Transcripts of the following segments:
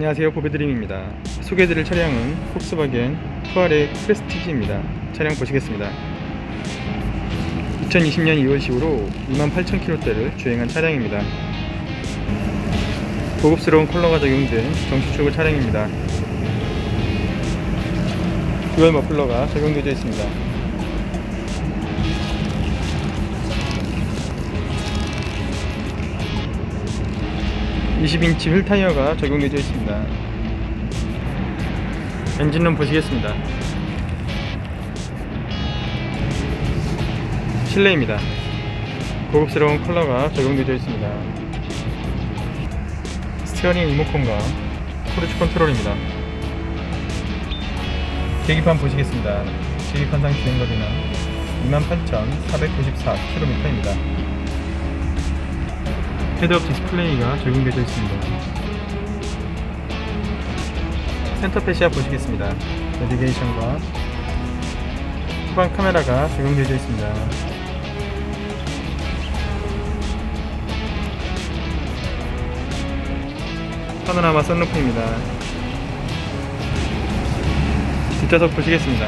안녕하세요 보배드림입니다. 소개해드릴 차량은 폭스바겐 투아레 프레스티지입니다. 차량 보시겠습니다. 2020년 2월식으로 28,000km대를 주행한 차량입니다. 고급스러운 컬러가 적용된 정수축을 차량입니다. 듀얼 머플러가 적용되어 있습니다 (20인치) 휠 타이어가 적용되어 있습니다. 엔진룸 보시겠습니다. 실내입니다. 고급스러운 컬러가 적용되어 있습니다. 스티어링 리모컨과 크루즈 컨트롤입니다. 계기판 보시겠습니다. 계기판상 주행거리는 28,494km입니다 헤드업 디스플레이가 적용되어 있습니다. 센터 페시아 보시겠습니다. 내비게이션과 후방 카메라가 적용되어 있습니다. 파노라마 썬루프입니다. 뒷좌석 보시겠습니다.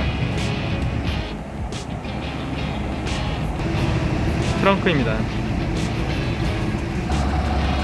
트렁크입니다